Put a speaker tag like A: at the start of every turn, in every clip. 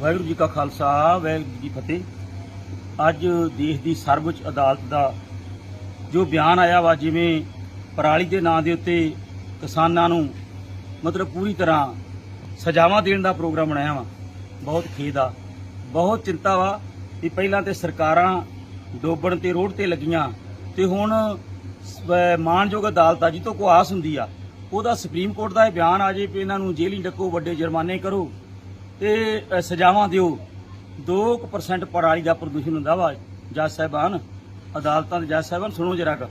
A: ਵਾਹਿਗੁਰੂ ਜੀ ਕਾ ਖਾਲਸਾ, ਵਾਹਿਗੁਰੂ ਜੀ ਫਤਿਹ। ਅੱਜ ਦੇਸ਼ ਦੀ ਸਰਵਉੱਚ ਅਦਾਲਤ ਦਾ ਜੋ ਬਿਆਨ ਆਇਆ ਵਾ, ਜਿਵੇਂ ਪਰਾਲੀ ਦੇ ਨਾਂ ਦੇ ਉੱਤੇ ਕਿਸਾਨਾਂ ਨੂੰ ਮਤਲਬ ਪੂਰੀ ਤਰ੍ਹਾਂ ਸਜ਼ਾਵਾਂ ਦੇਣ ਦਾ ਪ੍ਰੋਗਰਾਮ ਬਣਾਇਆ ਵਾ, ਬਹੁਤ ਖੇਦ ਆ, ਬਹੁਤ ਚਿੰਤਾ ਵਾ ਵੀ ਪਹਿਲਾਂ ਤੇ ਸਰਕਾਰਾਂ ਡੋਬਣ ਤੇ ਰੋਡ ਤੇ ਲੱਗੀਆਂ ਤੇ ਹੁਣ ਸ- ਮਾਣਯੋਗ ਅਦਾਲਤ ਆ ਜੀ ਤੋਂ ਕੋ ਆਸ ਹੁੰਦੀ ਆ, ਉਹਦਾ ਸੁਪਰੀਮ ਕੋਰਟ ਦਾ ਇਹ ਬਿਆਨ ਆ ਜੇ ਵੀ ਇਹਨਾਂ ਨੂੰ ਜੇਲ੍ਹ ਹੀ ਡੱਕੋ, ਵੱਡੇ ਜੁਰਮਾਨੇ ਕਰੋ। ਤੇ ਸਜ਼ਾਵਾਂ ਦਿਓ। 2% ਪਰਾਲੀ ਦਾ ਪ੍ਰਦੂਸ਼ਣ ਹੁੰਦਾ ਵਾ, ਜੱਜ ਸਾਹਿਬਾਨ, ਅਦਾਲਤਾਂ ਦੇ ਜੱਜ ਸਾਹਿਬਾਨ, ਸੁਣੋ ਜਰਾ ਕ।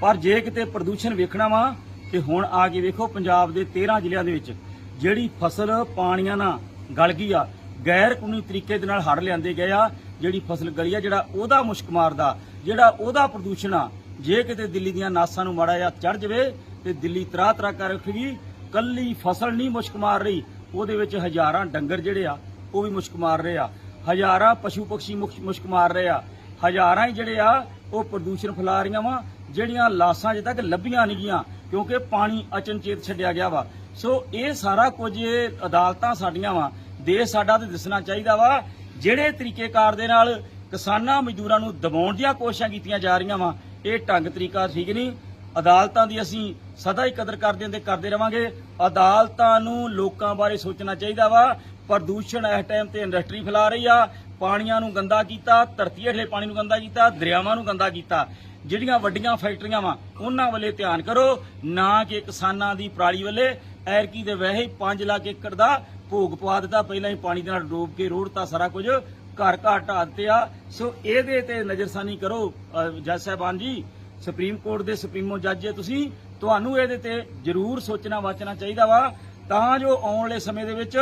A: ਪਰ ਜੇ ਕਿਤੇ ਪ੍ਰਦੂਸ਼ਣ ਵੇਖਣਾ ਵਾ, ਤੇ ਹੁਣ ਆ ਕੇ ਵੇਖੋ ਪੰਜਾਬ ਦੇ 13 ਜ਼ਿਲ੍ਹਿਆਂ ਦੇ ਵਿੱਚ, ਜਿਹੜੀ ਫਸਲ ਪਾਣੀਆਂ ਨਾਲ ਗਲ ਗਈ ਆ, ਗੈਰ ਕਾਨੂੰਨੀ ਤਰੀਕੇ ਦੇ ਨਾਲ ਹੜ ਲਿਆਂਦੇ ਗਏ ਆ, ਜਿਹੜੀ ਫਸਲ ਗਲੀ ਆ, ਜਿਹੜਾ ਉਹਦਾ ਮੁਸ਼ਕ ਮਾਰਦਾ, ਜਿਹੜਾ ਉਹਦਾ ਪ੍ਰਦੂਸ਼ਣ ਆ, ਜੇ ਕਿਤੇ ਦਿੱਲੀ ਦੀਆਂ ਨਾਸਾਂ ਨੂੰ ਮਾੜਾ ਜਿਹਾ ਚੜ ਜਵੇ, ਤੇ ਦਿੱਲੀ ਤਰਾ ਤਰਾ ਕਰ ਰੱਖੇਗੀ, ਕੱਲੀ ਫਸਲ ਨਹੀਂ ਮੁਸ਼ਕ ਮਾਰ ਰਹੀ ਉਹਦੇ ਵਿੱਚ ਹਜ਼ਾਰਾਂ ਡੰਗਰ ਜਿਹੜੇ ਆ, ਉਹ ਵੀ ਮੁਸ਼ਕ ਮਾਰ ਰਹੇ ਆ। ਹਜ਼ਾਰਾਂ ਪਸ਼ੂ ਪਕਸ਼ੀ ਮੁਸ਼- ਮੁਸ਼ਕ ਮਾਰ ਰਹੇ ਆ। ਹਜ਼ਾਰਾਂ ਹੀ ਜਿਹੜੇ ਆ, ਉਹ ਪ੍ਰਦੂਸ਼ਣ ਫੈਲਾ ਰਹੀਆਂ ਵਾ, ਜਿਹੜੀਆਂ ਲਾਸ਼ਾਂ ਅਜੇ ਤੱਕ ਲੱਭੀਆਂ ਨਹੀਂ ਗਈਆਂ, ਕਿਉਂਕਿ ਪਾਣੀ ਅਚਨਚੇਤ ਛੱਡਿਆ ਗਿਆ ਵਾ। ਸੋ ਇਹ ਸਾਰਾ ਕੁਝ ਇਹ ਅਦਾਲਤਾਂ ਸਾਡੀਆਂ ਵਾ, ਦੇਸ਼ ਸਾਡਾ ਤੇ ਦਿਸਣਾ ਚਾਹੀਦਾ ਵਾ, ਜਿਹੜੇ ਤਰੀਕੇਕਾਰ ਦੇ ਨਾਲ ਕਿਸਾਨਾਂ ਮਜ਼ਦੂਰਾਂ ਨੂੰ ਦਬਾਉਣ ਦੀਆਂ ਕੋਸ਼ਿਸ਼ਾਂ ਕੀਤੀਆਂ ਜਾ ਰਹੀਆਂ ਵਾ, ਇਹ ਢੰਗ ਤਰੀਕਾ ਠੀਕ ਨਹੀਂ। ਅਦਾਲਤਾਂ ਦੀ ਅਸੀਂ ਸਦਾ ਹੀ ਕਦਰ ਕਰਦੇ ਹਾਂ ਤੇ ਕਰਦੇ ਰਵਾਂਗੇ। ਅਦਾਲਤਾਂ ਨੂੰ ਲੋਕਾਂ ਬਾਰੇ ਸੋਚਣਾ ਚਾਹੀਦਾ ਵਾ। ਪ੍ਰਦੂਸ਼ਣ ਇਸ ਟਾਈਮ ਤੇ ਇੰਡਸਟਰੀ ਫੈਲਾ ਰਹੀ ਆ। ਪਾਣੀਆਂ ਨੂੰ ਗੰਦਾ ਕੀਤਾ, ਧਰਤੀ ਹੇਠਲੇ ਪਾਣੀ ਨੂੰ ਗੰਦਾ ਕੀਤਾ, ਦਰਿਆਵਾਂ ਨੂੰ ਗੰਦਾ ਕੀਤਾ। ਜਿਹੜੀਆਂ ਵੱਡੀਆਂ ਫੈਕਟਰੀਆਂ ਵਾ, ਉਹਨਾਂ ਵੱਲੇ ਧਿਆਨ ਕਰੋ। ਨਾ ਕਿ ਕਿਸਾਨਾਂ ਦੀ ਪਰਾਲੀ ਵੱਲੇ। ਐਰਕੀ ਦੇ ਵੈਸੇ ਹੀ 5 ਲੱਖ ਏਕੜ ਦਾ ਭੋਗ ਪਵਾ ਦਿੱਤਾ। ਪਹਿਲਾਂ ਹੀ ਪਾਣੀ ਦੇ ਨਾਲ ਡੋਬ ਕੇ ਰੋੜਤਾ ਸਾਰਾ ਕੁਝ। ਘਰ ਘਰ ਢਾਹ ਦਿੱਤੇ ਆ। ਸੋ ਇਹਦੇ ਤੇ ਨਜ਼ਰਸਾਨੀ ਕਰੋ, ਅਹ ਜੱਜ ਸਾਹਿਬਾਨ ਜੀ। ਸੁਪਰੀਮ ਕੋਰਟ ਦੇ ਸੁਪਰੀਮੋ ਜੱਜ ਹੈ ਤੁਸੀਂ, ਤੁਹਾਨੂੰ ਇਹਦੇ ਤੇ ਜ਼ਰੂਰ ਸੋਚਣਾ ਵਾਚਣਾ ਚਾਹੀਦਾ ਵਾ। ਤਾਂ ਜੋ ਆਉਣ ਵਾਲੇ ਸਮੇਂ ਦੇ ਵਿੱਚ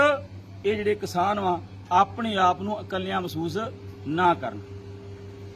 A: ਇਹ ਜਿਹੜੇ ਕਿਸਾਨ ਵਾ, ਆਪਣੇ ਆਪ ਨੂੰ ਇਕੱਲਿਆਂ ਮਹਿਸੂਸ ਨਾ ਕਰਨ।